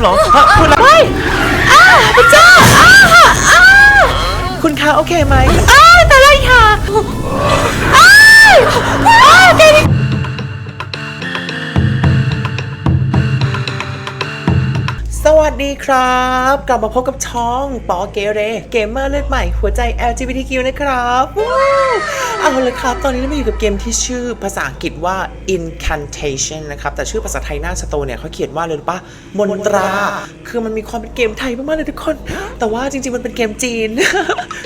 เหรอฮะคุณอะไรอ้าพระเจ้าอ้าอ้าคุณคะโอเคไหมอ้าแต่ไรค่ะอ้าอ้าเดนสวัสดีครับ กลับมาพบกับช่องปอเกเร เกมเมอร์เลือดใหม่หัวใจ LGBTQ นะครับ เอาเลยครับ ตอนนี้เรามาอยู่กับเกมที่ชื่อภาษาอังกฤษว่า incantation นะครับ แต่ชื่อภาษาไทยหน้าสโตเนี่ยเขาเขียนว่าเลยรู้ปะมนตรา คือมันมีความเป็นเกมไทยมากๆเลยทุกคน แต่ว่าจริง ๆ มันเป็นเกมจีน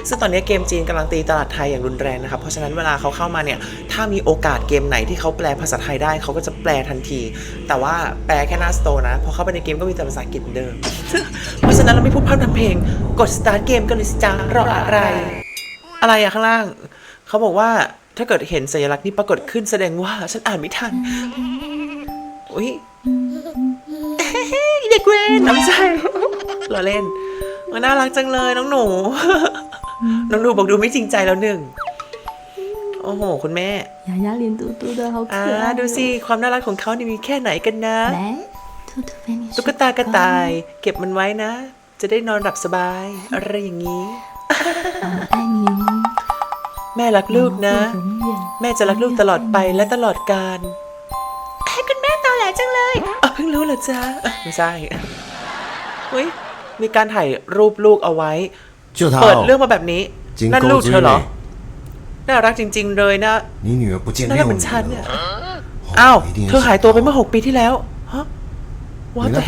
ซึ่งตอนนี้เกมจีนกำลังตีตลาดไทยอย่างรุนแรงนะครับ เพราะฉะนั้นเวลาเขาเข้ามาเนี่ย ถ้ามีโอกาสเกมไหนที่เขาแปลภาษาไทยได้เขาก็จะแปลทันที แต่ว่าแปลแค่หน้าสโตนะ พอเข้าไปในเกมก็มีแต่ภาษาอังกฤษเดิม เพราะฉะนั้นเราไม่พูดพร่ำทำเพลง กด start เกมกันเลยสิจ้ารออะไร อะไรอะข้างล่าง เขาบอกว่าถ้าเกิดเห็นสัญลักษณ์นี้ปรากฏขึ้นแสดงว่าฉันอ่านไม่ทันอุ้ยเด็กเวนไม่ใช่เราเล่นมันน่ารักจังเลยน้องหนู น้องหนูบอกดูไม่จริงใจแล้วหนึ่งโอ้โห คุณแม่ยายาเรียนตูตูด้วยเขาเขีนดูสิความน่ารักของเขานี่มีแค่ไหนกันนะตุ๊กตากระต่าย เก็บมันไว้นะ จะได้นอนหลับสบาย อะไรอย่างนี้ แม่รักลูกนะ แม่จะรักลูกตลอดไปและตลอดกาลคุณแม่ตอแหลจังเลยเพิ่งรู้เหรอจ๊ะไม่ใช่เฮ้ยมีการถ่ายรูปลูกเอาไว้ เปิดเรื่องมาแบบนี้ นั่นลูกเธอเหรอ น่ารักจริง ๆ เลยนะน่ารักเหมือนฉันเนี่ยอ้าว เธอหายตัวไปเมื่อหกปีที่แล้ว ฮะว่าแต่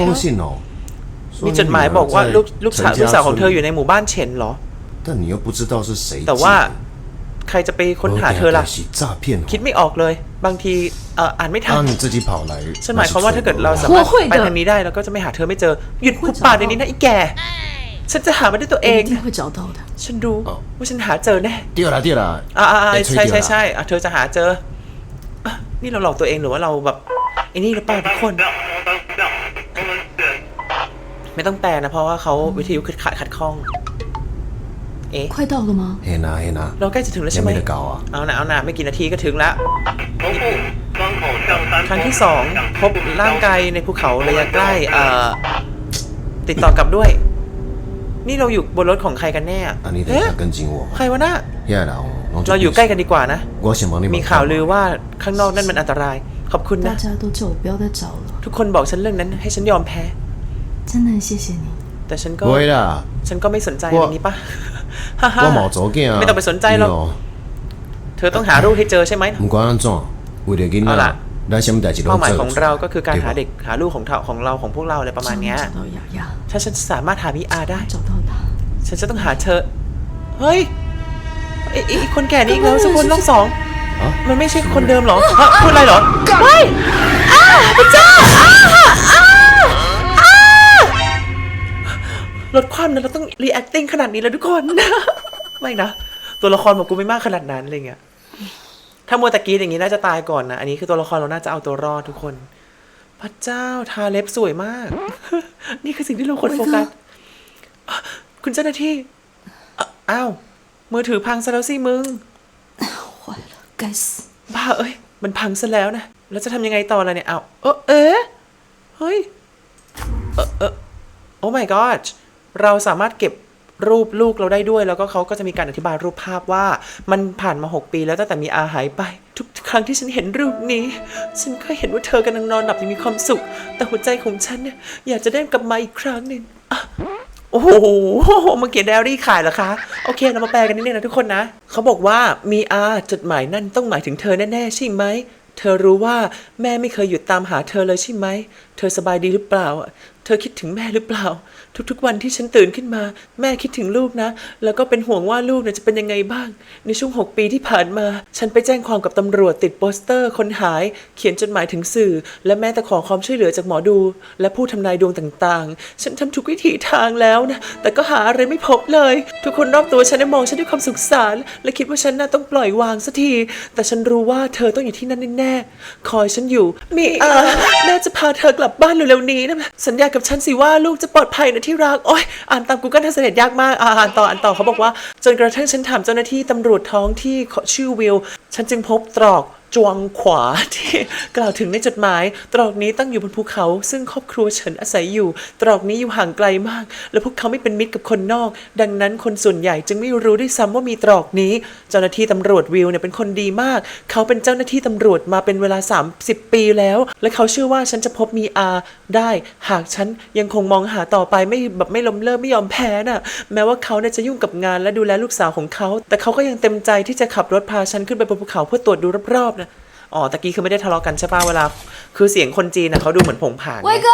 มีจดหมายบอกว่าลูกลูกสาวลูกสาวของเธออยู่ในหมู่บ้านเฉินเหรอ แต่ว่า ใครจะไปค้นหาเธอล่ะ คิดไม่ออกเลย บางทีอ่านไม่ทันฉันหมายความว่าถ้าเกิดเราสามารถไปทางนี้ได้เราก็จะไม่หาเธอไม่เจอ หยุดพูดปาดในนี้นะไอ้แก่ฉันจะหามันด้วยตัวเอง ฉันรู้ว่าฉันหาเจอแน่เดี๋ยวละเดี๋ยวละอ่าใช่ใช่ใช่เธอจะหาเจอ นี่เราหลอกตัวเองหรือว่าเราแบบไอ้นี่หรือเปล่าทุกคน ไม่ต้องแปลนะเพราะว่าเขาวิทยุขัดข้อง เอ๊ะ 快到了吗？嘿呐嘿呐， เราใกล้จะถึงแล้วใช่ ยัง ไหม ไม่ได้เกาอ่ะ เอานะเอานะไม่กี่นาทีก็ถึงแล้ว 头部双口向三 ครั้ง 方 ที่สอง 向 พบร่างกายในภูเขาระยะใกล้เอ่อติดต่อกลับด้วย นี่เราอยู่บนรถของใครกันแน่อะ 啊，你等一 เอ๊ะ 下跟紧我 ใครวะน่ะ 呀啦，我 เราอยู่ใกล้กันดีกว่านะ 我想帮你 มี 们 ข่าว 看 ลือว่าข้างนอกนั่นมันอันตราย ขอบคุณ 大 นะ 家都叫我不要再找了， ทุกคนบอกฉันเรื่องนั้น ให้ฉันยอมแพ้ 真的很谢谢你。 แต่ฉันก็ 不会啦， ฉันก็ไม่สนใจ ว่า อันนี้ปะ ฮ่าฮ่าว่าหมอโจเกียไม่ต้องไปสนใจหรอกเธอต้องหาลูกให้เจอใช่ไหมมึงก็อันจ่ออุเดกินเาล่ะได้ใช่ไหมแต่จิตเป้าหมายของเราก็คือการหาเด็กหาลูกของเราของเราของพวกเราอะไรประมาณเนี้ยถ้าฉันสามารถหามิอาได้ ฉันจะต้องหาเธอ เฮ้ยไอ้คนแก่นี่อีกแล้วสกคนล่องสองมันไม่ใช่คนเดิมหรอพูดอะไรหรอเฮ้ยอ้าพระเจ้าอ้า ลดความนะเราต้อง reacting ขนาดนี้แล้วทุกคน ไม่นะ ตัวละครบอกกูไม่มากขนาดนั้นอะไรเงี้ยถ้ามัวตะกี้อย่างนี้น่าจะตายก่อนนะ อันนี้คือตัวละครเราน่าจะเอาตัวรอดทุกคน พระเจ้าทาเล็บสวยมาก นี่คือสิ่งที่เราควรโฟกัส คุณเจ้าหน้าที่อ้าวมือถือพังซะแล้วสิมึง guys บ้าเอ้ย มันพังซะแล้วนะ แล้วจะทำยังไงต่อล่ะเนี่ย เอาเออเออเฮ้ย เออเออ oh my god เราสามารถเก็บรูปลูกเราได้ด้วย แล้วก็เขาก็จะมีการอธิบายรูปภาพว่ามันผ่านมา 6 ปีแล้วตั้งแต่มีอาหายไป ทุกครั้งที่ฉันเห็นรูปนี้ ฉันก็เห็นว่าเธอกำลังนอนหลับอย่างมีความสุข แต่หัวใจของฉันเนี่ยอยากจะได้กลับมาอีกครั้งหนึ่งโอ้โหมาเขียนไดอารี่ขายเหรอคะ โอเค เรามาแปลกันนิดนึงนะทุกคนนะ เขาบอกว่ามีอาจดหมายนั่นต้องหมายถึงเธอแน่ๆใช่ไหม เธอรู้ว่าแม่ไม่เคยหยุดตามหาเธอเลยใช่ไหม เธอสบายดีหรือเปล่า เธอคิดถึงแม่หรือเปล่า ทุกๆวันที่ฉันตื่นขึ้นมา แม่คิดถึงลูกนะ แล้วก็เป็นห่วงว่าลูกเนี่ยจะเป็นยังไงบ้าง ในช่วง 6 ปีที่ผ่านมา ฉันไปแจ้งความกับตำรวจติดโปสเตอร์คนหาย เขียนจดหมายถึงสื่อ และแม้แต่ขอความช่วยเหลือจากหมอดู และผู้ทำนายดวงต่างๆ ฉันทำทุกวิถีทางแล้วนะ แต่ก็หาอะไรไม่พบเลย ทุกคนรอบตัวฉันได้มองฉันด้วยความสุขสารและคิดว่าฉันน่าต้องปล่อยวางสักที แต่ฉันรู้ว่าเธอต้องอยู่ที่นั่นแน่ๆคอยฉันอยู่ มีอาแม่จะพาเธอกลับบ้านเร็วๆนี้นะสัญญากับฉันสิว่าลูกจะปลอดภัยนะที่รัก โอ้ยอ่านตาม Google Translate ยากมากอ่าอ่านต่ออ่านต่อเขาบอกว่า จนกระทั่งฉันถามเจ้าหน้าที่ตำรวจท้องที่ชื่อวิล ฉันจึงพบตรอก จวงขวาที่กล่าวถึงในจดหมาย ตรอกนี้ตั้งอยู่บนภูเขา ซึ่งครอบครัวฉันอาศัยอยู่ ตรอกนี้อยู่ห่างไกลมาก และพวกเขาไม่เป็นมิตรกับคนนอก ดังนั้นคนส่วนใหญ่จึงไม่รู้ด้วยซ้ำว่ามีตรอกนี้ เจ้าหน้าที่ตำรวจวิวเนี่ยเป็นคนดีมาก เขาเป็นเจ้าหน้าที่ตำรวจมาเป็นเวลา 30 ปีแล้ว และเขาเชื่อว่าฉันจะพบมีอาได้ หากฉันยังคงมองหาต่อไปไม่แบบไม่ล้มเลิกไม่ยอมแพ้น่ะ แม้ว่าเขาเนี่ยจะยุ่งกับงานและดูแลลูกสาวของเขา แต่เขาก็ยังเต็มใจที่จะขับรถพาฉันขึ้นไปบนภูเขาเพื่อตรวจดูรอบๆนะ อ๋อตะกี้คือไม่ได้ทะเลาะกันใช่ป่ะเวลา คือเสียงคนจีนนะเขาดูเหมือนผงผางไง 威哥，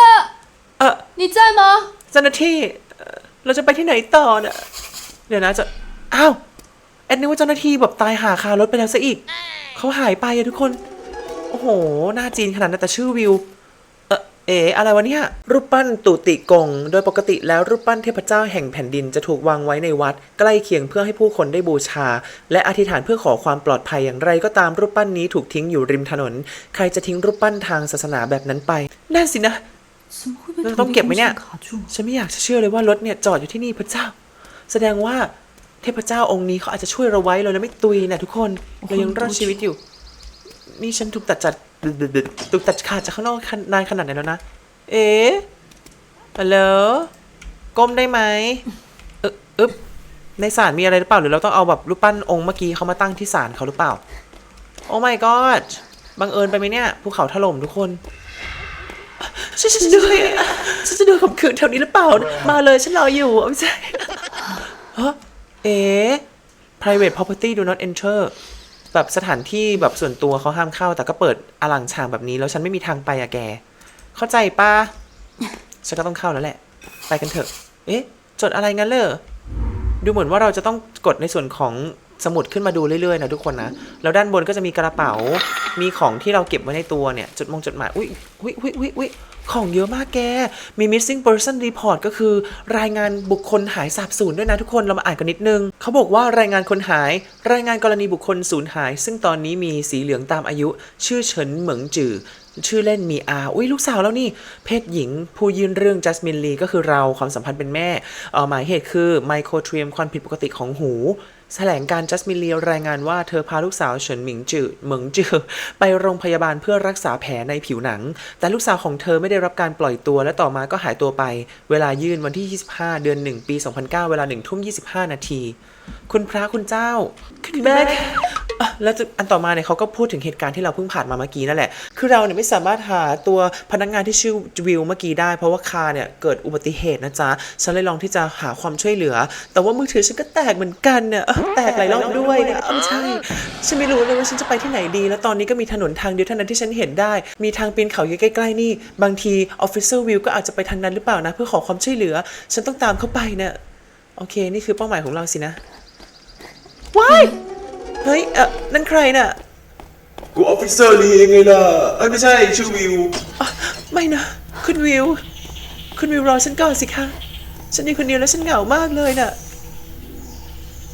เออ 你在吗？ เจ้าหน้าที่เอ่อเราจะไปที่ไหนต่อเนี่ยเดี๋ยวนะจะ อ้าว แอดนึกว่าเจ้าหน้าที่แบบตายหาคารถไปแล้วซะอีก เขาหายไปอะทุกคน โอ้โห หน้าจีนขนาดนั้นแต่ชื่อวิว เอ๋อะไรวะเนี่ยรูปปั้นตุติกง โดยปกติแล้วรูปปั้นเทพเจ้าแห่งแผ่นดินจะถูกวางไว้ในวัด ใกล้เคียงเพื่อให้ผู้คนได้บูชา และอธิษฐานเพื่อขอความปลอดภัยอย่างไรก็ตามรูปปั้นนี้ถูกทิ้งอยู่ริมถนน ใครจะทิ้งรูปปั้นทางศาสนาแบบนั้นไปนั่นสินะเราต้องเก็บไหมเนี่ยฉันไม่อยากจะเชื่อเลยว่ารถเนี่ยจอดอยู่ที่นี่พระเจ้า แสดงว่าเทพเจ้าองค์นี้เขาอาจจะช่วยเราไว้เราเลยไม่ตุยนะทุกคนเรายังรอดชีวิตอยู่ นี่ฉันถูกตัดจัดถูกตัดขาดจากข้างนอกนานขนาดไหนแล้วนะ เอ๊ะฮัลโหลก้มได้ไหมเอ๊บอึ๊บในศาลมีอะไรหรือเปล่า หรือเราต้องเอาแบบรูปปั้นองค์เมื่อกี้เขามาตั้งที่ศาลเขาหรือเปล่า โอ้ my god บังเอิญไปไหมเนี่ยภูเขาถล่มทุกคนช่วยฉันด้วยอะฉันจะดนข่มขืนแถวนี้หรือเปล่า มาเลยฉันรออยู่เอาไม่ใช่ฮะเอ๋ private property do not enter แบบสถานที่แบบส่วนตัวเขาห้ามเข้า แต่ก็เปิดอลังฉางแบบนี้ แล้วฉันไม่มีทางไปอะแก เข้าใจปะฉันก็ต้องเข้าแล้วแหละ ไปกันเถอะ เอ๊ะ จดอะไรงั้นเลยดูเหมือนว่าเราจะต้องกดในส่วนของสมุดขึ้นมาดูเรื่อยๆนะทุกคนนะ แล้วด้านบนก็จะมีกระเป๋า มีของที่เราเก็บไว้ในตัวเนี่ย จดมงจดหมาย อุ้ยอุ้ยอุ้ยอุ้ยอุ้ยของเยอะมากแก มี missing person report ก็คือ รายงานบุคคลหายสาบสูญด้วยนะทุกคน เรามาอ่านกันนิดนึง เขาบอกว่ารายงานคนหาย รายงานกรณีบุคคลสูญหาย ซึ่งตอนนี้มีสีเหลืองตามอายุ ชื่อเฉินเหมิงจือ ชื่อเล่นมีอา อุ้ยลูกสาวแล้วนี่ เพศหญิง ผู้ยื่นเรื่องจัสมินลีก็คือเรา ความสัมพันธ์เป็นแม่ เออหมายเหตุคือไมโครเทรียมความผิดปกติของหู แถลงการจัสมินลีรายงานว่าเธอพาลูกสาวเฉินหมิงจือเหมิงจือไปโรงพยาบาลเพื่อรักษาแผลในผิวหนัง แต่ลูกสาวของเธอไม่ได้รับการปล่อยตัวและต่อมาก็หายตัวไป เวลายื่นวันที่ 25 เดือน 1 ปี 2009 เวลา1ทุ่ม25 นาที คุณพระคุณเจ้าคุณแม่อะแล้วจะอันต่อมาเนี่ยเขาก็พูดถึงเหตุการณ์ที่เราเพิ่งผ่านมาเมื่อกี้นั่นแหละ คือเราเนี่ยไม่สามารถหาตัวพนักงานที่ชื่อวิวเมื่อกี้ได้ เพราะว่าคาร์เนี่ยเกิดอุบัติเหตุนะจ๊ะ ฉันเลยลองที่จะหาความช่วยเหลือ แต่ว่ามือถือฉันก็แตกเหมือนกันเนี่ยเอ้อแตกหลายรอบด้วยเนี่ยเอ้าไม่ใช่ ฉันไม่รู้เลยว่าฉันจะไปที่ไหนดี แล้วตอนนี้ก็มีถนนทางเดียวเท่านั้นที่ฉันเห็นได้ มีทางปีนเขาอยู่ใกล้ๆนี่ บางที Officer Will ก็อาจจะไปทางนั้นหรือเปล่านะ เพื่อขอความช่วยเหลือ ฉันต้องตามเข้าไปเนี่ย โอเค นี่คือเป้าหมายของเราสินะ ว้ายเฮ้ยเออนั่นใครน่ะกูออฟฟิเซอร์ลียังไงล่ะเอ้ยไม่ใช่ชื่อวิวอะไม่นะ คุณวิว คุณวิวรอฉันก่อนสิคะฉันอยู่คนเดียวแล้วฉันเหงามากเลยน่ะ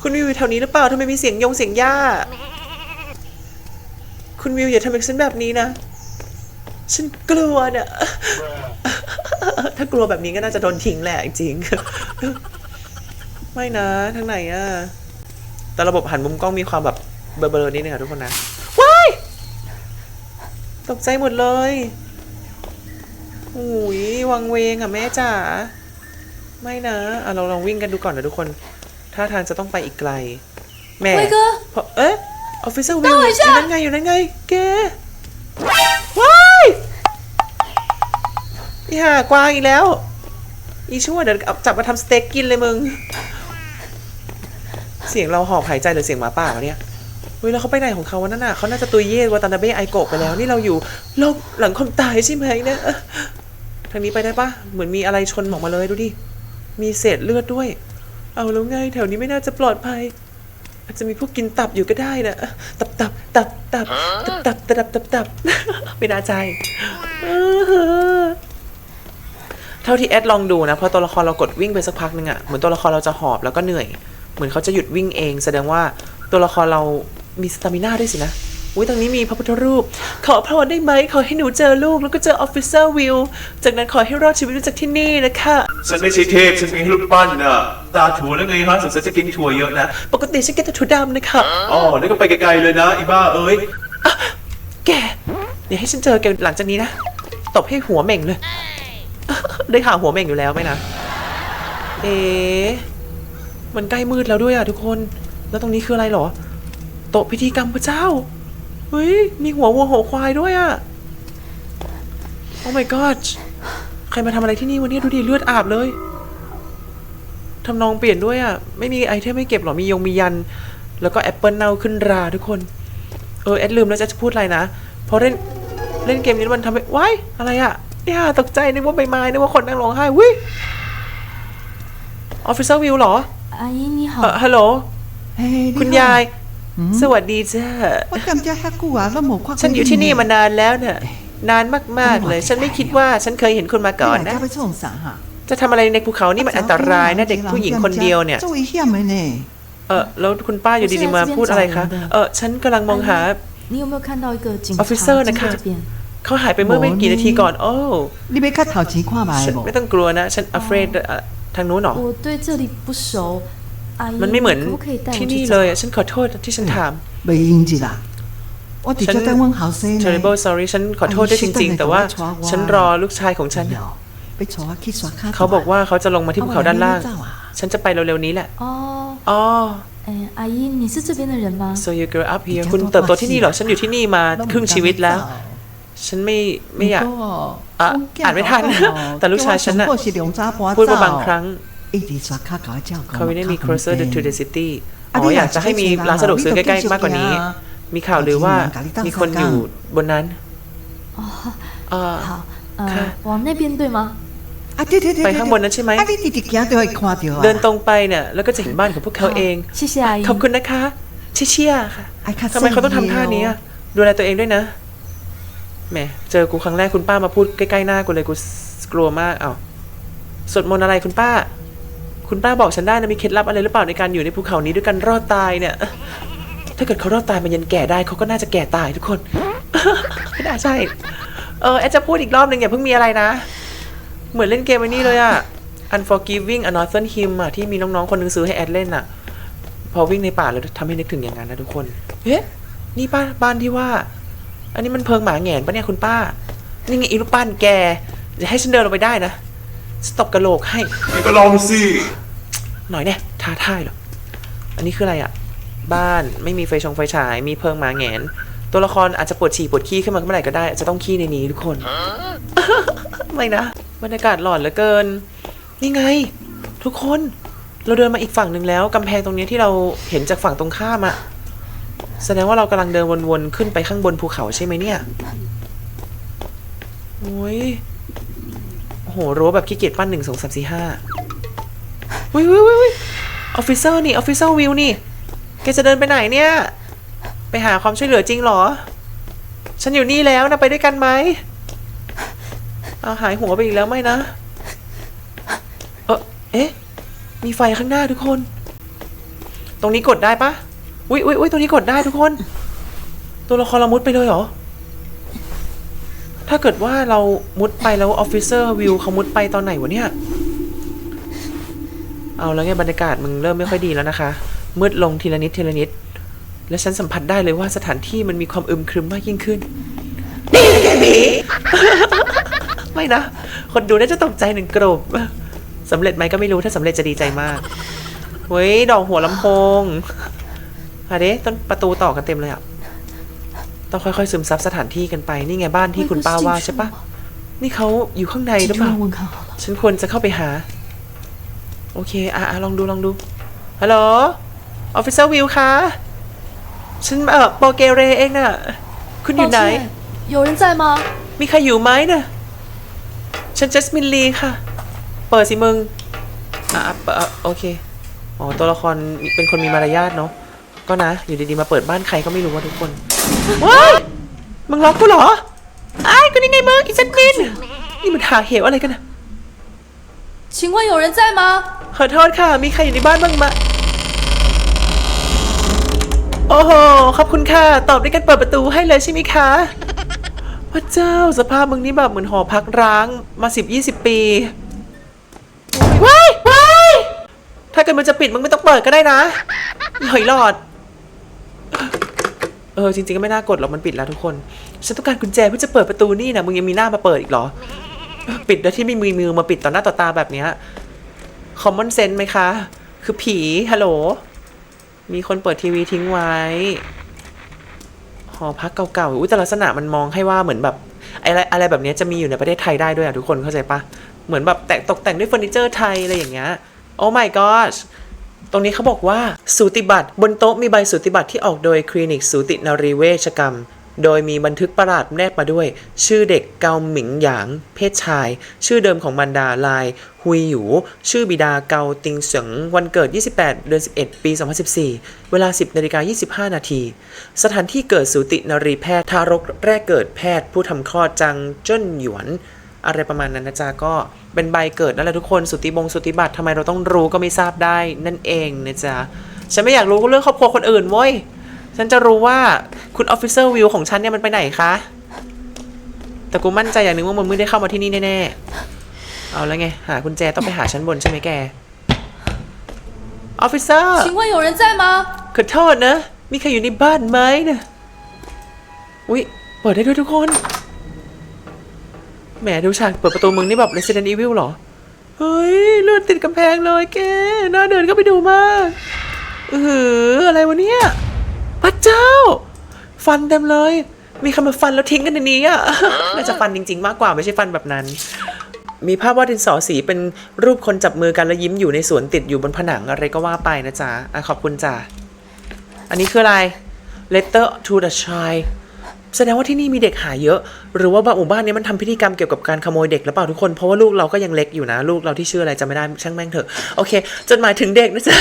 คุณวิวอยู่แถวนี้หรือเปล่าทำไมมีเสียงยงเสียงย่า คุณวิวอย่าทำกับฉันแบบนี้นะ ฉันกลัวน่ะ ถ้ากลัวแบบนี้ก็น่าจะโดนทิ้งแหละจริงๆไม่นะทางไหนอะ แต่ระบบหันมุมกล้องมีความแบบเบลอๆนิดนึงค่ะทุกคนนะว้ายตกใจหมดเลยอุ้ยวังเวงอะแม่จ๋าไม่นะอะเราลองวิ่งกันดูก่อนนะทุกคนท่าทางจะต้องไปอีกไกลแม่เพราะเอ๊ะออฟฟิเซอร์วิวอยู่นั่นไงอยู่นั่นไงเกว้ายอีห่ากวางอีกแล้ว อีชั่วเดี๋ยวจับมาทำสเต็กกินเลยมึง เสียงเราหอบหายใจหรือเสียงหมาป่าวะเนี่ยเฮ้ยแล้วเขาไปไหนของเขาวะนั่นน่ะเขาน่าจะตุยเย่วาตานาเบะไอโกะไปแล้ว นี่เราอยู่โลกหลังความตายใช่ไหมเนี่ยทางนี้ไปได้ปะเหมือนมีอะไรชนออกมาเลยดูดิ มีเศษเลือดด้วย เอาแล้วไงแถวนี้ไม่น่าจะปลอดภัย อาจจะมีพวกกินตับอยู่ก็ได้นะตับตับตับตับตับตับตับตับตับไม่น่าใจเออเท่าที่แอดลองดูนะพอตัวละครเรากดวิ่งไปสักพักหนึ่งอะเหมือนตัวละครเราจะหอบแล้วก็เหนื่อย เหมือนเขาจะหยุดวิ่งเอง แสดงว่าตัวละครเรามีสตามิน่าด้วยสินะอุ้ยตรงนี้มีพระพุทธรูป ขอพรได้ไหม ขอให้หนูเจอลูก แล้วก็เจอออฟฟิเซอร์วิวจากนั้นขอให้รอดชีวิตจากที่นี่นะคะฉันไม่ใช่เทพ ฉันเป็นรูปปั้นน่ะ ตาถั่วแล้วไงฮะสงสัยจะกินถั่วเยอะนะ ปกติฉันกินแต่ถั่วดำนะคะอ๋อนี่ก็ไปไกลๆเลยนะอีบ้าเอ้ยแกเดี๋ยวให้ฉันเจอแกหลังจากนี้นะ ตบให้หัวเหม่งเลย ได้ข่าวหัวเหม่งอยู่แล้วไหมนะ เอ๊ะ มันใกล้มืดแล้วด้วยอะทุกคน แล้วตรงนี้คืออะไรหรอ โต๊ะพิธีกรรมพระเจ้า เฮ้ย มีหัววัวหัวควายด้วยอะ โอ้ my god ใครมาทำอะไรที่นี่วันนี้ดูดิเลือดอาบเลยทำนองเปลี่ยนด้วยอะ ไม่มีไอเทมไม่เก็บหรอ มียงมียัน แล้วก็แอปเปิลเน่าขึ้นราทุกคน เออแอดลืมแล้วจะพูดอะไรนะ เพราะเล่นเล่นเกมนี้มันทำให้ว้ายอะไรอะเนี่ยตกใจนึกว่าใบไม้นึกว่าคนนั่งร้องไห้วิออฟฟิเซอร์วิวเหรอ 阿姨你好เอ่อฮัลโหล คุณยาย สวัสดีจ้าว่าจำจะฮักกูอะละหมกควัก ฉันอยู่ที่นี่มานานแล้วเนี่ยนานมากๆเลย ฉันไม่คิดว่าฉันเคยเห็นคนมาก่อนนะ จะทำอะไรในภูเขานี่มันอันตรายนะเด็กผู้หญิงคนเดียวเนี่ย เออแล้วคุณป้าอยู่ดีๆมาพูดอะไรคะ เออฉันกำลังมองหา你有没有看到一个警察 Officer 经过这边？เขาหายไปเมื่อไม่กี่นาทีก่อน โอ้ไม่ต้องกลัวนะ ฉัน afraid ทางนู้นหรอมันไม่เหมือนที่นี่เลย ฉันขอโทษที่ฉันถามไม่ยิงๆอะฉัน terrible sorry ฉันขอโทษได้วยจริง ๆ แต่ว่าฉันรอลูกชายของฉัน เขาบอกว่าเขาจะลงมาที่ภูเขาด้านล่าง ฉันจะไปเร็วๆนี้แหละ อ๋อ so you grew up here คุณเติบโตที่นี่เหรอ ฉันอยู่ที่นี่มาครึ่งชีวิตแล้ว ฉันไม่ไม่อยากอ่านไม่ทัน แต่ลูกชายฉันน่ะพูดว่าบางครั้งเขาไม่ได้มี closer to the city อ๋ออยากจะให้มีร้านสะดวกซื้อใกล้ๆมากกว่านี้ มีข่าวหรือว่ามีคนอยู่บนนั้นอ๋อค่ะไปข้างบนนั้นใช่ไหมเดินตรงไปเนี่ยแล้วก็จะเห็นบ้านของพวกเขาเองขอบคุณนะคะเชี่ยค่ะทำไมเขาต้องทำท่านี้ดูแลตัวเองด้วยนะ แหมเจอกูครั้งแรกคุณป้ามาพูดใกล้ๆหน้ากูเลยกูกลัวมากเอ้าสวดมนต์อะไรคุณป้า คุณป้าบอกฉันได้นะมีเคล็ดลับอะไรหรือเปล่าในการอยู่ในภูเขานี้ด้วยกันรอดตายเนี่ย ถ้าเกิดเขารอดตายมันยันแก่ได้เขาก็น่าจะแก่ตายทุกคนไม่น่าใช่ เออแอดจะพูดอีกรอบหนึ่งอย่าเพิ่งมีอะไรนะ เหมือนเล่นเกมไอ้นี่เลยอะ Unforgiving a n o t h e r Hymn อะที่มีน้องๆคนหนึงซื้อให้แอดเล่นอะพอวิ่งในป่าแล้วทำให้นึกถึงอย่างนั้นนะทุกคนเอ๊ะนี่ป้าบ้านที่ว่า อันนี้มันเพิงหมาแหงนปะเนี่ยคุณป้า นี่ไงอีลูกปั้นแกจะให้ฉันเดินลงไปได้นะสตบกระโหลกให้นี่ก็ลองสิ หน่อยเนี่ยท้าทายเหรอ อันนี้คืออะไรอะบ้านไม่มีไฟชงไฟฉาย มีเพิงหมาแหงน ตัวละครอาจจะปวดฉี่ปวดขี้ขึ้นมาเมื่อไหร่ก็ได้อาจจะต้องขี้ในนี้ทุกคน ไม่นะบรรยากาศหลอนเหลือเกิน นี่ไง ทุกคน เราเดินมาอีกฝั่งหนึ่งแล้วกำแพงตรงนี้ที่เราเห็นจากฝั่งตรงข้ามอะ แสดงว่าเรากำลังเดินวนๆขึ้นไปข้างบนภูเขาใช่ไหมเนี่ยโอ้ยโหรั้วแบบขี้เกียจปั้นหนึ่งสองสามสี่ห้าวิววิววิวออฟฟิเซอร์นี่ออฟฟิเซอร์วิวนี่ แกจะเดินไปไหนเนี่ย ไปหาความช่วยเหลือจริงหรอ ฉันอยู่นี่แล้วนะไปด้วยกันไหมเอาหายหัวไปอีกแล้วไหมนะ เออเอ๊ะ มีไฟข้างหน้าทุกคน ตรงนี้กดได้ปะ อุ้ยอุ้ยอุ้ยตรงนี้กดได้ทุกคน ตัวละครเรามุดไปเลยเหรอ ถ้าเกิดว่าเรามุดไปแล้วออฟฟิเซอร์วิวเขามุดไปตอนไหนวะเนี่ย เอาแล้วไงบรรยากาศมึงเริ่มไม่ค่อยดีแล้วนะคะ มืดลงทีละนิดทีละนิด และฉันสัมผัสได้เลยว่าสถานที่มันมีความอึมครึมมากยิ่งขึ้นนี่แกหนีไม่นะ คนดูน่าจะตกใจหนึ่งกรบสำเร็จไหมก็ไม่รู้ถ้าสำเร็จจะดีใจมาก เฮ้ย ดอกหัวลำโพง อะเด้ต้นประตูต่อกันเต็มเลยอ่ะ ต้องค่อยๆซึมซับสถานที่กันไป นี่ไงบ้านที่คุณป้าว่าใช่ปะนี่เขาอยู่ข้างในหรือ 进 เป 中 ล่า 文问看好了。 ฉันควรจะเข้าไปหา โอเค อ่ะอ่ะลองดูลองดู ฮัลโหล ออฟฟิเซอร์วิวคะ ฉันเออโปรเกเรเองน่ะ คุณอยู่ 抱 ไหน 歉，有人在吗？ มีใครอยู่ไหมน่ะ ฉันจัสมินลีค่ะ เปิดสิมึง อ่ะอ่ะเปิดอ่ะโอเค อ๋อ ตัวละครเป็นคนมีมารยาทเนาะ ก็นะ อยู่ดีๆ มาเปิดบ้านใครก็ไม่รู้ว่าทุกคนว้ายมึงล็อกกูเหรอไอ้ายก็นี่ไงมึงอีจัสมิน นี่มันหาเหวอะไรกันนะ 请问有人在吗？ ขอโทษค่ะ มีใครอยู่ในบ้านบ้างมะ โอ้โห ขอบคุณค่ะ ตอบด้วยการเปิดประตูให้เลยใช่ไหมคะ พระเจ้าสภาพมึงนี่แบบเหมือนหอพักร้างมาสิบยี่สิบปีว้ายว้ายถ้าเกิดมันจะปิดมึงไม่ต้องเปิดก็ได้นะหอยหลอด เออจริงๆก็ไม่น่ากดหรอกมันปิดแล้วทุกคน ฉันต้องการกุญแจเพื่อจะเปิดประตูนี่นะมึงยังมีหน้ามาเปิดอีกเหรอ ปิดโดยที่ไม่มีมือมาปิดต่อหน้าต่อตาแบบเนี้ย common sense ไหมคะ คือผีฮัลโหล มีคนเปิดทีวีทิ้งไว้ หอพักเก่าๆอุ้ยแต่ลักษณะมันมองให้ว่าเหมือนแบบอะไรอะไรแบบนี้จะมีอยู่ในประเทศไทยได้ด้วยอะทุกคนเข้าใจปะเหมือนแบบแต่งตกแต่งด้วยเฟอร์นิเจอร์ไทยอะไรอย่างเงี้ยโอ้ my gosh ตรงนี้เขาบอกว่าสูติบัตรบนโต๊ะมีใบสูติบัตรที่ออกโดยคลินิกสูตินรีเวชกรรม โดยมีบันทึกประหลาดแนบมาด้วย ชื่อเด็กเกาหมิงหยาง เพศชาย ชื่อเดิมของมันดาลายฮุยหยู ชื่อบิดาเกาติงเสิงวันเกิด 28 เดือน 11 ปี 2014 เวลา 10นาฬิกา25 นาที สถานที่เกิดสูตินรีแพทย์ทารกแรกเกิดแพทย์ผู้ทำคลอดจังเจิ้นหยวน อะไรประมาณนั้นนะจ๊ะก็เป็นใบเกิดนั่นแหละทุกคนสุติบงสุติบัตรทำไมเราต้องรู้ก็ไม่ทราบได้นั่นเองนะจ๊ะ ฉันไม่อยากรู้เรื่องครอบครัวคนอื่นเว้ย ฉันจะรู้ว่าคุณออฟฟิเซอร์วิวของฉันเนี่ยมันไปไหนคะ แต่กูมั่นใจอย่างหนึงว่ามันไม่ได้เข้ามาที่นี่แน่ๆ เอาแล้วไง หากุญแจต้องไปหาชั้นบนใช่ไหมแก ออฟฟิเซอร์ 请问有人在吗？ ขอโทษนะ มีใครอยู่ในบ้านไหมนะอุ๊ย เปิดได้ด้วยทุกคน แหมดูฉากเปิดประตูมึงนี่แบบ Resident Evil เหรอ เฮ้ยเลือดติดกำแพงเลยแกน่าเดินก็ไปดูมากเอออะไรวะเนี่ยพระเจ้า ฟันเต็มเลย มีใครมาฟันแล้วทิ้งกันในนี้อะน่าจะฟันจริง ๆ มากกว่าไม่ใช่ฟันแบบนั้น มีภาพวาดดินสอสีเป็นรูปคนจับมือกันแล้วยิ้มอยู่ในสวนติดอยู่บนผนังอะไรก็ว่าไปนะจ๊ะอะขอบคุณจ้ะอันนี้คืออะไร letter to the child แสดงว่าที่นี่มีเด็กหายเยอะ หรือว่าบ้านหมู่บ้านนี้มันทำพิธีกรรมเกี่ยวกับการขโมยเด็กหรือเปล่าทุกคน เพราะว่าลูกเราก็ยังเล็กอยู่นะ ลูกเราที่ชื่ออะไรจะไม่ได้ช่างแม่งเถอะ โอเค จดหมายถึงเด็กนะจ๊ะ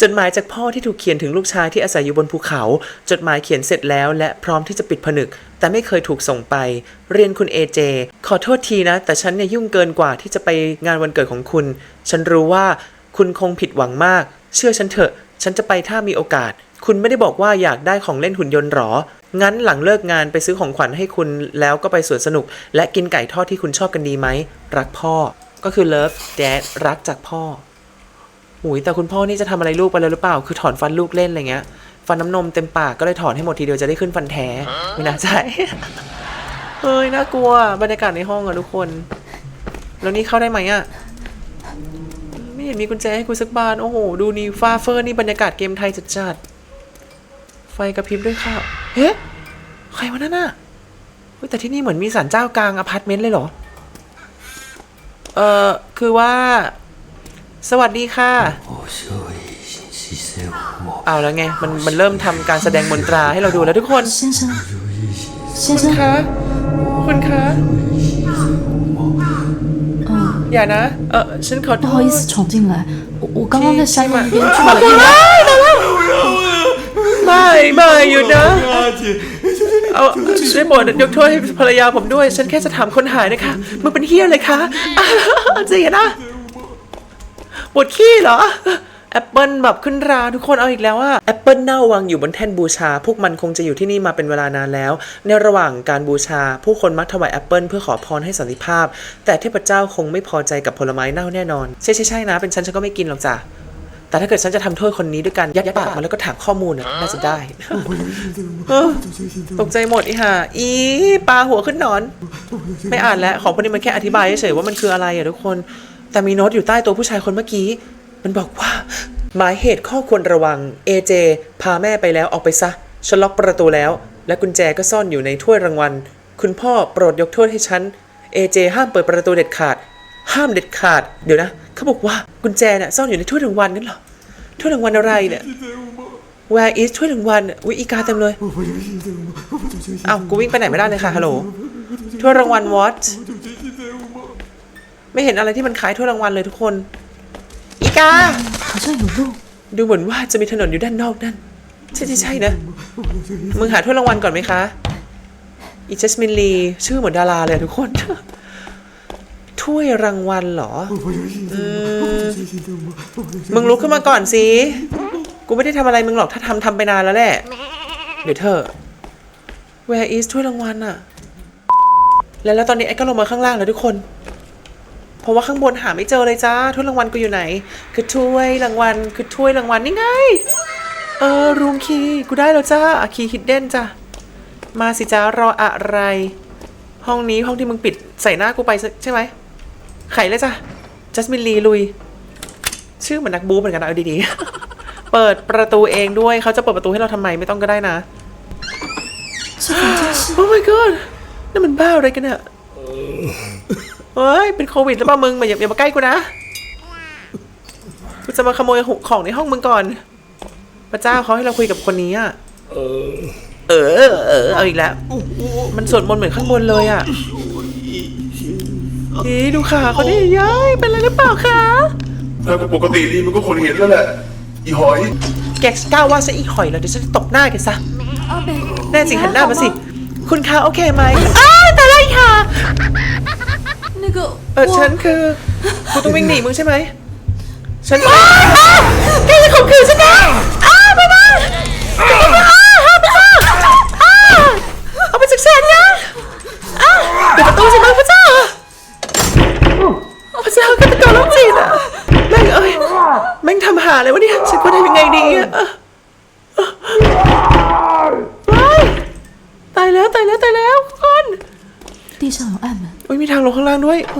จดหมายจากพ่อที่ถูกเขียนถึงลูกชายที่อาศัยอยู่บนภูเขา จดหมายเขียนเสร็จแล้ว และพร้อมที่จะปิดผนึก แต่ไม่เคยถูกส่งไป เรียนคุณเอเจขอโทษทีนะ แต่ฉันเนี่ยยุ่งเกินกว่าที่จะไปงานวันเกิดของคุณ ฉันรู้ว่าคุณคงผิดหวังมาก เชื่อฉันเถอะ ฉันจะไปถ้ามีโอกาส คุณไม่ได้บอกว่าอยากได้ของเล่นหุ่นยนต์หรอ งั้นหลังเลิกงานไปซื้อของขวัญให้คุณแล้วก็ไปสวนสนุก และกินไก่ทอดที่คุณชอบกันดีไหม รักพ่อ ก็คือ love dad รักจากพ่อหุยแต่คุณพ่อนี่จะทำอะไรลูกไปแล้วหรือเปล่า คือถอนฟันลูกเล่นอะไรเงี้ย ฟันน้ำนมเต็มปากก็เลยถอนให้หมดทีเดียวจะได้ขึ้นฟันแท้ ไม่น่าใช่เฮ้ยน่ากลัว บรรยากาศในห้องอะทุกคน แล้วนี่เข้าได้ไหมอะไม่เห็นมีกุญแจให้กูสักบาน โอ้โห ดูนี่ฟ้าเฟอร์นี่บรรยากาศเกมไทยจัดๆไฟ กระพริบด้วยค่ะ เฮ้ใครวะนั่นน่ะเฮ้ยแต่ที่นี่เหมือนมีศาลเจ้ากลางอพาร์ตเมนต์เลยเหรอ เอ่อ คือว่า สวัสดีค่ะ เอาแล้วไง มันมันเริ่มทำการแสดงมนตราให้เราดูแล้วทุกคน 先生，先 คุณ 生， คะ คุณคะ 嗯， อย่านะ เออฉันขอโท 不 ษ 好意思闯进来，我我刚刚在山那边住 มา 了 แล้ 一 ว 晚。 ไม่ไม่อยู่นะ เอาช่วยโปรดยกโทษให้ภรรยาผมด้วย ฉันแค่จะถามคนหายนะคะมึงเป็นเฮียเลยคะอ้าวเสียนะปวดขี้เหรอแอปเปิลแบบขึ้นราทุกคนเอาอีกแล้วว่าแอปเปิลเน่าวางอยู่บนแท่นบูชา พวกมันคงจะอยู่ที่นี่มาเป็นเวลานานแล้ว ในระหว่างการบูชา ผู้คนมักถวายแอปเปิลเพื่อขอพรให้สันติภาพ แต่เทพเจ้าคงไม่พอใจกับผลไม้เน่าแน่นอน ใช่ใช่ใช่นะ เป็นฉันฉันก็ไม่กินหรอกจ้ะ แต่ถ้าเกิดฉันจะทำโทษคนนี้ด้วยการยัดปากมันแล้วก็ถามข้อมูลน่ะน่าจะได้ เออตกใจหมดอีห่าอีปลาหัวขึ้นหนอน ไม่อ่านแล้ว ของพวกนี้มันแค่อธิบายเฉยๆว่ามันคืออะไรอะทุกคน แต่มีโน้ตอยู่ใต้ตัวผู้ชายคนเมื่อกี้ มันบอกว่า หมายเหตุข้อควรระวัง AJ พาแม่ไปแล้วออกไปซะฉันล็อกประตูแล้ว และกุญแจก็ซ่อนอยู่ในถ้วยรางวัล คุณพ่อโปรดยกโทษให้ฉัน AJ ห้ามเปิดประตูเด็ดขาด ห้ามเด็ดขาด เดี๋ยวนะ เขาบอกว่ากุญแจเนี่ยซ่อนอยู่ในถ้วยรางวัลนั่นหรอถ้วยรางวัลอะไรเนี่ย Where is ถ้วยรางวัลวิอีกาเต็มเลยอ้าวกูวิ่งไปไหนไม่ได้เลยค่ะฮัลโหลถ้วยรางวัล what ไม่เห็นอะไรที่มันขายถ้วยรางวัลเลยทุกคน อีกาช่วยหนูลูกดูเหมือนว่าจะมีถนนอยู่ด้านนอกนั่น ใช่ใช่ใช่นะ มึงหาถ้วยรางวัลก่อนไหมคะ อิจัสมินลี ชื่อเหมือนดาราเลยทุกคน ถ้วยรางวัลเหรออืมมึงลุกขึ้นมาก่อนสิ กูไม่ได้ทำอะไรมึงหรอกถ้าทำทำไปนานแล้วแหละ เดี๋ยวเธอะ Where is ถ้วยรางวัลอะแล้วแล้วตอนนี้ไอ้ก็ลงมาข้างล่างแล้วทุกคน เพราะว่าข้างบนหาไม่เจอเลยจ้าถ้วยรางวัลกูอยู่ไหน คือถ้วยรางวัลคือถ้วยรางวัลนี่ไง เออรูมคีย์กูได้แล้วจ้าอะคีย์ฮิดเด้นจ้ะมาสิจ้ารออะไร ห้องนี้ห้องที่มึงปิดใส่หน้ากูไปใช่ไหม ไขเลยจ้ะจัสมินลีลุย ชื่อเหมือนนักบูเหมือนกันเอาดีๆ เปิดประตูเองด้วยเขาจะเปิดประตูให้เราทำไมไม่ต้องก็ได้นะ โอ้ my god นั่นมันบ้าอะไรกันเนี่ยเฮ้ย เป็นโควิดหรือเปล่ามึงมาอย่าอย่ามาใกล้กูนะ กูจะมาขโมยของในห้องมึงก่อน พระเจ้าเขาให้เราคุยกับคนนี้อะ เออ เออ เอาอีกแล้ว มันสวดมนต์เหมือนข้างบนเลยอะ เอ๊ะดูขาเขาดิย้ยเป็นอะไรหรือเปล่าคะเธอปกติดีมันก็คนเห็นแล้วแหละ อีหอย แกกล้าว่าซะอีหอยแล้วเดี๋ยวฉันจะตบหน้าแกซะ แน่จริงหันหน้ามาสิ คุณคะโอเคไหมอ้าวตายแล้วอีค่ะเออฉันคือคุณต้องวิ่งหนีมึงใช่ไหมฉันแกจะข่มขืนฉันนะอ้าวไม่ไม่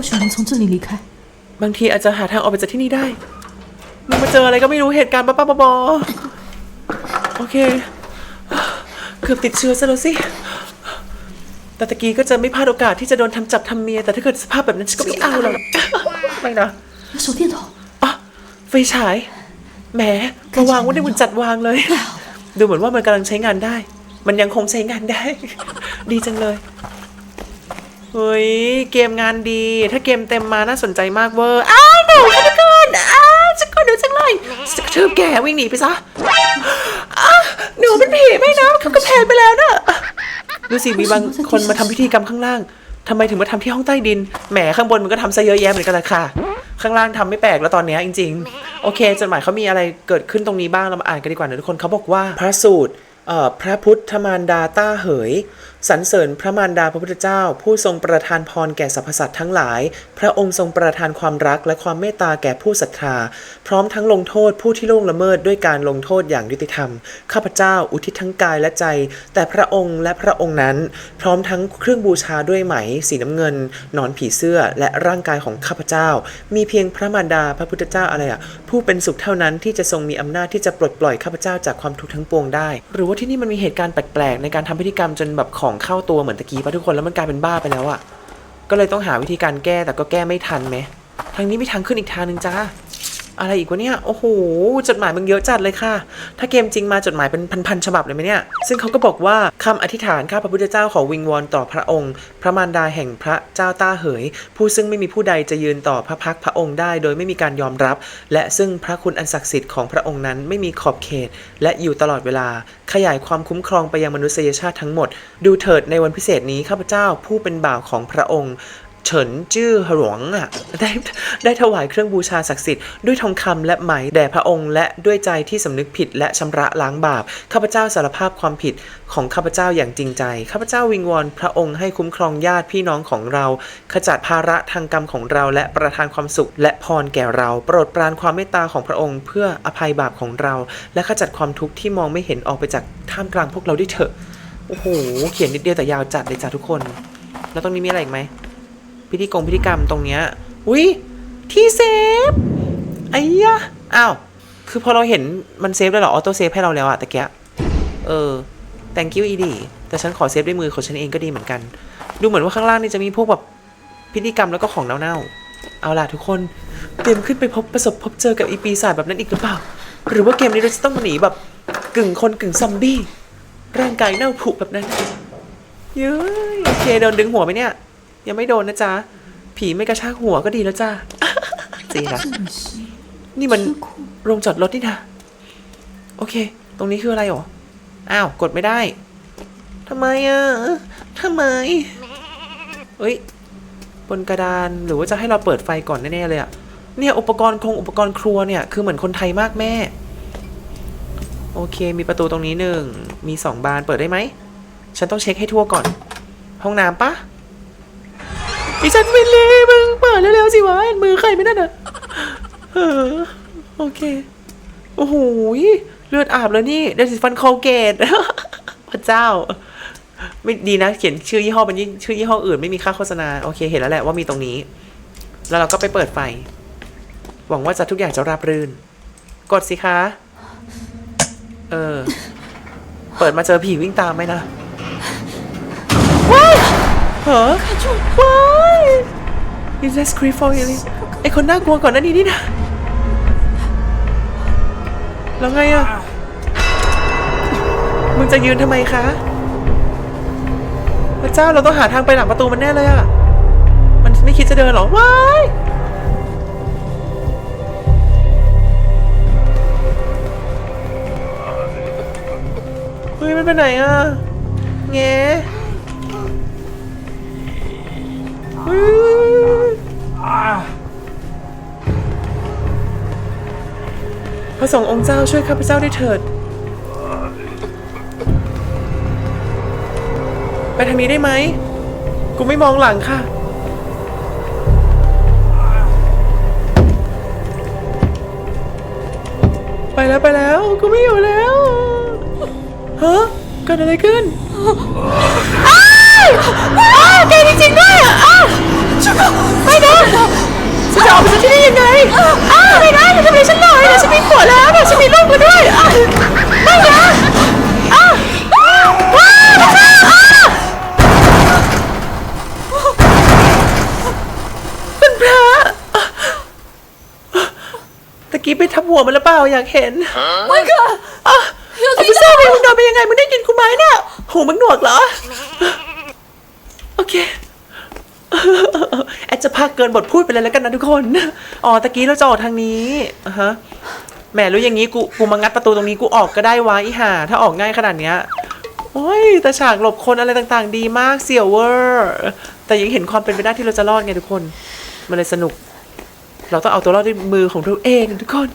或许能从这里离开。 บางทีอาจจะหาทางออกไปจากที่นี่ได้ มึงมาเจออะไรก็ไม่รู้เหตุการณ์บ้าๆบอๆโอเค เกือบติดเชื้อซะแล้วสิ แต่ตะกี้ก็จะไม่พลาดโอกาสที่จะโดนทำจับทำเมีย แต่ถ้าเกิดสภาพแบบนั้นฉันก็ไม่เอาหรอกไม่นะ 有手电筒， อ่ะไฟฉาย แหมมาวางไว้ในบนจัดวางเลย ดูเหมือนว่ามันกำลังใช้งานได้ มันยังคงใช้งานได้ ดีจังเลย เฮ้ย เกมงานดี ถ้าเกมเต็มมาน่าสนใจมากเวอร์อ้าวหนูฆาตกรอ้าวจะกดดูจังเลยจะกระทืบแกวิ่งหนีไปซะอ้าวหนูเป็นผีไม่นะเขาก็แพ้ไปแล้วนะดูสิมีบางคนมาทำพิธีกรรมข้างล่างทำไมถึงมาทำที่ห้องใต้ดิน แหมข้างบนมันก็ทำซะเยอะแยะเหมือนกันแหละค่ะ ข้างล่างทำไม่แปลกแล้วตอนเนี้ยจริง ๆ โอเคจดหมายเขามีอะไรเกิดขึ้นตรงนี้บ้างเรามาอ่านกันดีกว่านะทุกคนเขาบอกว่าพระสูตร พระพุทธมารดาต้าเหยสรรเสริญพระมารดาพระพุทธเจ้า ผู้ทรงประทานพรแก่สรรพสัตว์ทั้งหลาย พระองค์ทรงประทานความรักและความเมตตาแก่ผู้ศรัทธา พร้อมทั้งลงโทษผู้ที่ล่วงละเมิดด้วยการลงโทษอย่างยุติธรรม ข้าพเจ้าอุทิศทั้งกายและใจ แต่พระองค์และพระองค์นั้น พร้อมทั้งเครื่องบูชาด้วยไหม สีน้ำเงินนอนผีเสื้อและร่างกายของข้าพเจ้า มีเพียงพระมารดาพระพุทธเจ้าอะไรอะผู้เป็นสุขเท่านั้นที่จะทรงมีอำนาจที่จะปลดปล่อยข้าพเจ้าจากความทุกข์ทั้งปวงได้หรือว่าที่นี่มันมีเหตุการณ์แปลกๆ ในการทำพิธีกรรมจนแบบของเข้าตัวเหมือนตะกี้ปะทุกคนแล้วมันกลายเป็นบ้าไปแล้วอะก็เลยต้องหาวิธีการแก้แต่ก็แก้ไม่ทันไหมทางนี้มีทางขึ้นอีกทางหนึ่งจ้า อะไรอีกวะเนี่ย โอ้โห จดหมายมึงเยอะจัดเลยค่ะ ถ้าเกมจริงมาจดหมายเป็นพันๆฉบับเลยไหมเนี่ย ซึ่งเขาก็บอกว่าคำอธิษฐานข้าพระพุทธเจ้าขอวิงวอนต่อพระองค์ พระมารดาแห่งพระเจ้าต้าเหย ผู้ซึ่งไม่มีผู้ใดจะยืนต่อพระพักพระองค์ได้ โดยไม่มีการยอมรับ และซึ่งพระคุณอันศักดิ์สิทธิ์ของพระองค์นั้นไม่มีขอบเขต และอยู่ตลอดเวลา ขยายความคุ้มครองไปยังมนุษยชาติทั้งหมด ดูเถิดในวันพิเศษนี้ข้าพเจ้าผู้เป็นบ่าวของพระองค์ เฉินจื้อหลวงอะได้ได้ถวายเครื่องบูชาศักดิ์สิทธิ์ด้วยทองคำและไหมแด่พระองค์ และด้วยใจที่สำนึกผิดและชำระล้างบาปข้าพเจ้าสารภาพความผิดของข้าพเจ้าอย่างจริงใจข้าพเจ้าวิงวอนพระองค์ให้คุ้มครองญาติพี่น้องของเรา ขจัดภาระทางกรรมของเรา และประทานความสุขและพรแก่เรา โปรดปรานความเมตตาของพระองค์ เพื่ออภัยบาปของเรา และขจัดความทุกข์ที่มองไม่เห็นออกไปจากท่ามกลางพวกเราด้วยเถอะโอ้โหเขียนนิดเดียวแต่ยาวจัดเลยจ้ะทุกคน แล้วตรงนี้มีอะไรอีกไหม พิธีกงพิธีกรรมตรงเนี้ยอุ้ยที่เซฟไอ้ยะอ้าวคือพอเราเห็นมันเซฟได้เหรอออโต้เซฟให้เราแล้วอะตะเกียเออ thank you อีดีแต่ฉันขอเซฟด้วยมือของฉันเองก็ดีเหมือนกัน ดูเหมือนว่าข้างล่างนี่จะมีพวกแบบพิธีกรรมแล้วก็ของเน่าๆ เอาล่ะทุกคน เตรียมขึ้นไปพบประสบพบเจอกับอีปีศาจแบบนั้นอีกหรือเปล่า หรือว่าเกมนี้เราจะต้องหนีแบบกึ่งคนกึ่งซอมบี้ ร่างกายเน่าผุแบบนั้น เย้ยโอเคโดนดึงหัวไหมเนี่ย ยังไม่โดนนะจ๊ะ ผีไม่กระชากหัวก็ดีแล้วจ้าจีนะนี่มันโรงจอดรถนี่นะโอเค ตรงนี้คืออะไรหรอ อ้าว กดไม่ได้ทำไมอะทำไมเฮ้ย บนกระดานหรือว่าจะให้เราเปิดไฟก่อนแน่ๆเลยอะ เนี่ยอุปกรณ์คงอุปกรณ์ครัวเนี่ย คือเหมือนคนไทยมากแม่ โอเค มีประตูตรงนี้หนึ่ง มีสองบานเปิดได้ไหม ฉันต้องเช็คให้ทั่วก่อน ห้องน้ำปะ อีฉันวินลีมึงเปิดเร็วๆสิวะมือใครไม่นั่นอะเออโอเค โอ้โหเลือดอาบเลยนี่เดซิฟันโคเกตพระเจ้า ไม่ดีนะ เขียนชื่อยี่ห้อเป็นชื่อยี่ห้ออื่นไม่มีค่าโฆษณา โอเค เห็นแล้วแหละว่ามีตรงนี้ แล้วเราก็ไปเปิดไฟ หวังว่าจะทุกอย่างจะราบรื่น กดสิคะ เออ เปิดมาเจอผีวิ่งตามไหมนะว้าเหรอว้า ย Is that scream for Haley ไอคนน่ากลัวก่อนหน้านี้นี่นะ แล้วไงอะมึงจะยืนทำไมคะ พระเจ้าเราต้องหาทางไปหลังประตูมันแน่เลยอะมันไม่คิดจะเดินหรอ ว้ายเฮ้ยมันไปไหนอะแง พระสงฆ์องค์เจ้าช่วยข้าพเจ้าได้เถิด ไปทางนี้ได้ไหม กูไม่มองหลังค่ะ ไปแล้วไปแล้ว กูไม่อยู่แล้ว ฮะเกิดอะไรขึ้น อ้าวอ้าวแกจริงๆด้วยอะอ้าวไม่นะฉันจะออกไปจากที่นี่ยังไงอ้าวไม่นะอย่าทำอะไรฉันหน่อยเดี๋ยวฉันมีผัวแล้วเดี๋ยวฉันมีลูกมาด้วยอ้าวไม่นะอ้าวอ้าวว้าวอ้าวเป็นพระตะกี้ไปทับหัวมันหรือเปล่าอยากเห็น麦克，อะเอาพิซซ่าไปมึงเดินไปยังไงมึงได้ยินกูไหมเนี่ยหูมึงหนวกเหรอ เคแอดจะพักเกินบทพูดไปเลยแล้วกันนะทุกคน อ๋อตะกี้เราจะออกทางนี้อะฮะแหมรู้อย่างนี้กูกูมางัดประตูตรงนี้กูออกก็ได้วะอีห่าถ้าออกง่ายขนาดเนี้ยโอ้ยแต่ฉากหลบคนอะไรต่างๆ ดีมากเสี่ยวเวอร์แต่ยังเห็นความเป็นไปได้ที่เราจะรอดไงทุกคน มันเลยสนุก เราต้องเอาตัวรอดด้วยมือของเราเองทุกคน